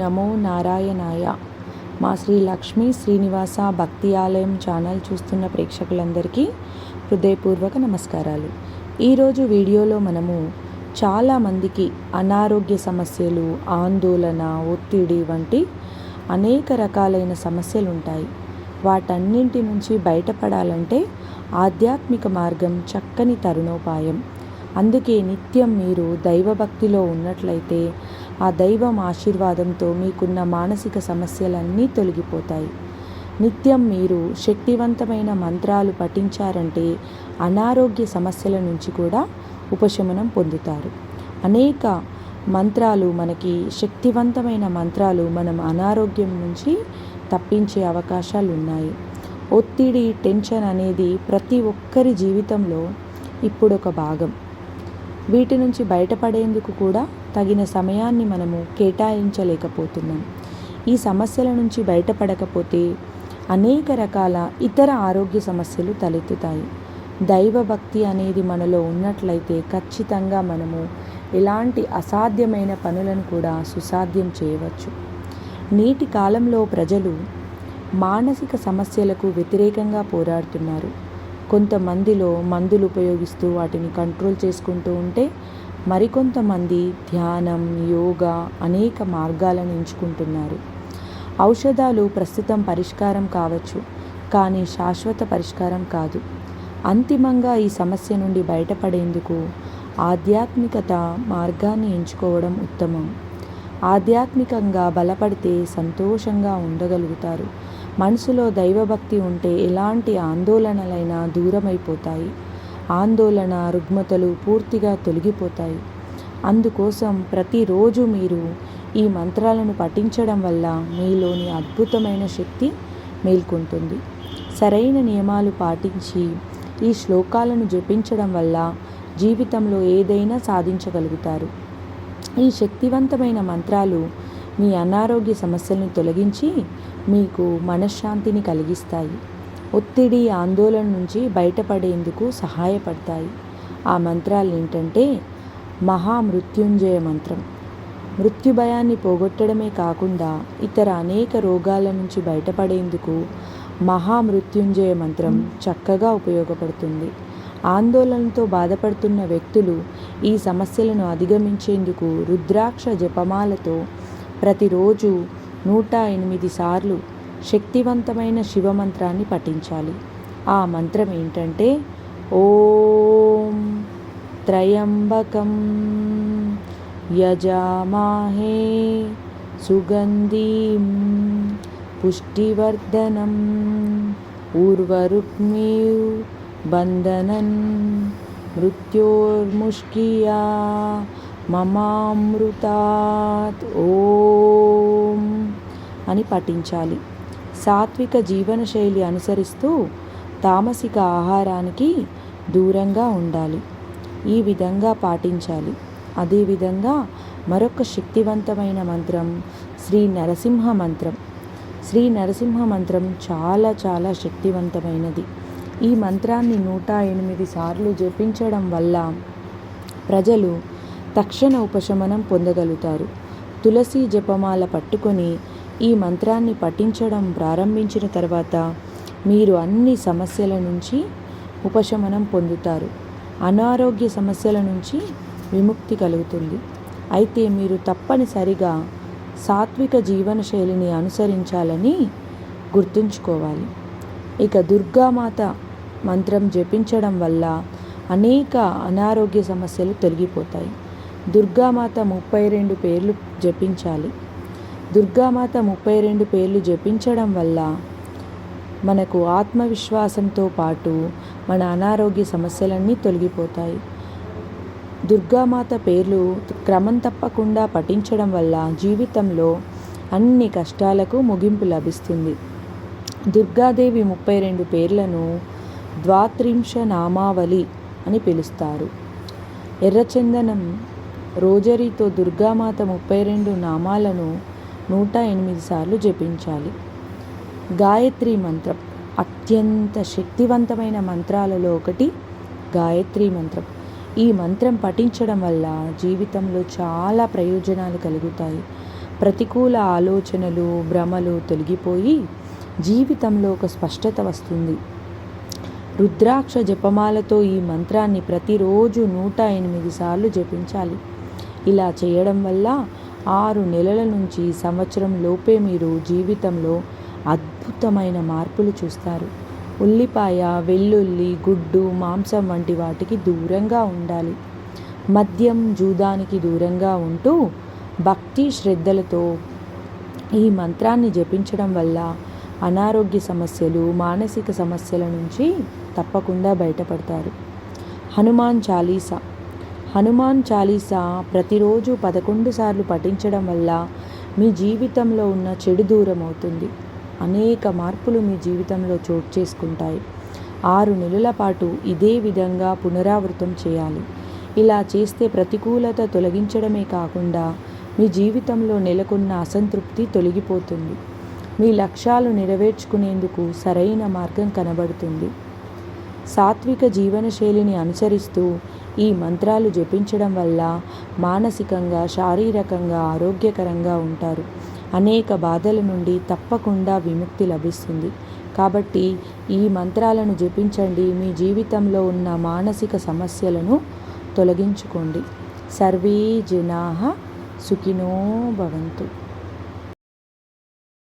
నమో నారాయణాయ. మా శ్రీ లక్ష్మీ శ్రీనివాస భక్తి ఆలయం ఛానల్ చూస్తున్న ప్రేక్షకులందరికీ హృదయపూర్వక నమస్కారాలు. ఈరోజు వీడియోలో మనము చాలామందికి అనారోగ్య సమస్యలు ఆందోళన ఒత్తిడి వంటి అనేక రకాలైన సమస్యలు ఉంటాయి వాటన్నింటి నుంచి బయటపడాలంటే ఆధ్యాత్మిక మార్గం చక్కని తరుణోపాయం. అందుకే నిత్యం మీరు దైవభక్తిలో ఉన్నట్లయితే ఆ దైవం ఆశీర్వాదంతో మీకున్న మానసిక సమస్యలన్నీ తొలగిపోతాయి. నిత్యం మీరు శక్తివంతమైన మంత్రాలు పఠించారంటే అనారోగ్య సమస్యల నుంచి కూడా ఉపశమనం పొందుతారు. అనేక మంత్రాలు మనకి శక్తివంతమైన మంత్రాలు మనం అనారోగ్యం నుంచి తప్పించే అవకాశాలు ఉన్నాయి ఒత్తిడి టెన్షన్ అనేది ప్రతి ఒక్కరి జీవితంలో ఇప్పుడు ఒక భాగం. వీటి నుంచి బయటపడేందుకు కూడా తగిన సమయాన్ని మనము కేటాయించలేకపోతున్నాం. ఈ సమస్యల నుంచి బయటపడకపోతే అనేక రకాల ఇతర ఆరోగ్య సమస్యలు తలెత్తుతాయి. దైవభక్తి అనేది మనలో ఉన్నట్లయితే ఖచ్చితంగా మనము ఎలాంటి అసాధ్యమైన పనులను కూడా సుసాధ్యం చేయవచ్చు. నేటి కాలంలో ప్రజలు మానసిక సమస్యలకు వ్యతిరేకంగా పోరాడుతున్నారు. కొంతమందిలో మందులు ఉపయోగిస్తూ వాటిని కంట్రోల్ చేసుకుంటూ ఉంటే మరికొంతమంది ధ్యానం యోగా అనేక మార్గాలను ఎంచుకుంటున్నారు. ఔషధాలు ప్రస్తుతం పరిష్కారం కావచ్చు కానీ శాశ్వత పరిష్కారం కాదు. అంతిమంగా ఈ సమస్య నుండి బయటపడేందుకు ఆధ్యాత్మికత మార్గాన్ని ఎంచుకోవడం ఉత్తమం. ఆధ్యాత్మికంగా బలపడితే సంతోషంగా ఉండగలుగుతారు. మనసులో దైవభక్తి ఉంటే ఎలాంటి ఆందోళనలైనా దూరమైపోతాయి. ఆందోళన రుగ్మతలు పూర్తిగా తొలగిపోతాయి. అందుకోసం ప్రతిరోజు మీరు ఈ మంత్రాలను పఠించడం వల్ల మీలోని అద్భుతమైన శక్తి మేల్కొంటుంది. సరైన నియమాలు పాటించి ఈ శ్లోకాలను జపించడం వల్ల జీవితంలో ఏదైనా సాధించగలుగుతారు. ఈ శక్తివంతమైన మంత్రాలు మీ అనారోగ్య సమస్యలను తొలగించి మీకు మనశ్శాంతిని కలిగిస్తాయి. ఒత్తిడి ఆందోళన నుంచి బయటపడేందుకు సహాయపడతాయి. ఆ మంత్రాలు ఏంటంటే మహామృత్యుంజయ మంత్రం. మృత్యు భయాన్ని పోగొట్టడమే కాకుండా ఇతర అనేక రోగాల నుంచి బయటపడేందుకు మహామృత్యుంజయ మంత్రం చక్కగా ఉపయోగపడుతుంది. ఆందోళనతో బాధపడుతున్న వ్యక్తులు ఈ సమస్యలను అధిగమించేందుకు రుద్రాక్ష జపమాలతో ప్రతిరోజు నూట ఎనిమిది సార్లు శక్తివంతమైన శివమంత్రాన్ని పఠించాలి. ఆ మంత్రం ఏంటంటే ఓం త్రయంబకం యజామాహే సుగంధీం పుష్టివర్ధనం ఊర్వరుక్మీ బంధనన్ మృత్యోర్ముష్కియా మమామృతాత్. ఓ అని పఠించాలి. సాత్విక జీవనశైలి అనుసరిస్తూ తామసిక ఆహారానికి దూరంగా ఉండాలి. ఈ విధంగా పాటించాలి. అదేవిధంగా మరొక శక్తివంతమైన మంత్రం శ్రీ నరసింహ మంత్రం. శ్రీ నరసింహ మంత్రం చాలా చాలా శక్తివంతమైనది. ఈ మంత్రాన్ని నూట ఎనిమిది సార్లు జపించడం వల్ల ప్రజలు తక్షణ ఉపశమనం పొందగలుగుతారు. తులసి జపమాల పట్టుకొని ఈ మంత్రాన్ని పఠించడం ప్రారంభించిన తర్వాత మీరు అన్ని సమస్యల నుంచి ఉపశమనం పొందుతారు. అనారోగ్య సమస్యల నుంచి విముక్తి కలుగుతుంది. అయితే మీరు తప్పనిసరిగా సాత్విక జీవనశైలిని అనుసరించాలని గుర్తుంచుకోవాలి. ఇక దుర్గామాత మంత్రం జపించడం వల్ల అనేక అనారోగ్య సమస్యలు తొలగిపోతాయి. దుర్గామాత ముప్పై రెండు పేర్లు జపించాలి. దుర్గామాత ముప్పై రెండు పేర్లు జపించడం వల్ల మనకు ఆత్మవిశ్వాసంతో పాటు మన అనారోగ్య సమస్యలన్నీ తొలగిపోతాయి. దుర్గామాత పేర్లు క్రమం తప్పకుండా పఠించడం వల్ల జీవితంలో అన్ని కష్టాలకు ముగింపు లభిస్తుంది. దుర్గాదేవి ముప్పై రెండు పేర్లను ద్వాత్రింశ నామావళి అని పిలుస్తారు. ఎర్రచందనం రోజరీతో దుర్గామాత ముప్పై రెండు నామాలను నూట ఎనిమిది సార్లు జపించాలి. గాయత్రి మంత్రం అత్యంత శక్తివంతమైన మంత్రాలలో ఒకటి గాయత్రి మంత్రం. ఈ మంత్రం పఠించడం వల్ల జీవితంలో చాలా ప్రయోజనాలు కలుగుతాయి. ప్రతికూల ఆలోచనలు భ్రమలు తొలగిపోయి జీవితంలో ఒక స్పష్టత వస్తుంది. రుద్రాక్ష జపమాలతో ఈ మంత్రాన్ని ప్రతిరోజు నూట ఎనిమిది సార్లు జపించాలి. ఇలా చేయడం వల్ల ఆరు నెలల నుంచి సంవత్సరం లోపే మీరు జీవితంలో అద్భుతమైన మార్పులు చూస్తారు. ఉల్లిపాయ వెల్లుల్లి గుడ్డు మాంసం వంటి వాటికి దూరంగా ఉండాలి. మద్యం జూదానికి దూరంగా ఉంటూ భక్తి శ్రద్ధలతో ఈ మంత్రాన్ని జపించడం వల్ల అనారోగ్య సమస్యలు మానసిక సమస్యల నుంచి తప్పకుండా బయటపడతారు. హనుమాన్ చాలీసా హనుమాన్ చాలీసా ప్రతిరోజు పదకొండు సార్లు పఠించడం వల్ల మీ జీవితంలో ఉన్న చెడు దూరం అవుతుంది. అనేక మార్పులు మీ జీవితంలో చోటు చేసుకుంటాయి. ఆరు నెలల పాటు ఇదే విధంగా పునరావృతం చేయాలి. ఇలా చేస్తే ప్రతికూలత తొలగించడమే కాకుండా మీ జీవితంలో నెలకొన్న అసంతృప్తి తొలగిపోతుంది. మీ లక్ష్యాలు నెరవేర్చుకునేందుకు సరైన మార్గం కనబడుతుంది. సాత్విక జీవనశైలిని అనుసరిస్తూ ఈ మంత్రాలు జపించడం వల్ల మానసికంగా శారీరకంగా ఆరోగ్యకరంగా ఉంటారు. అనేక బాధల నుండి తప్పకుండా విముక్తి లభిస్తుంది. కాబట్టి ఈ మంత్రాలను జపించండి. మీ జీవితంలో ఉన్న మానసిక సమస్యలను తొలగించుకోండి. సర్వే జనా సుఖినో భవంతు.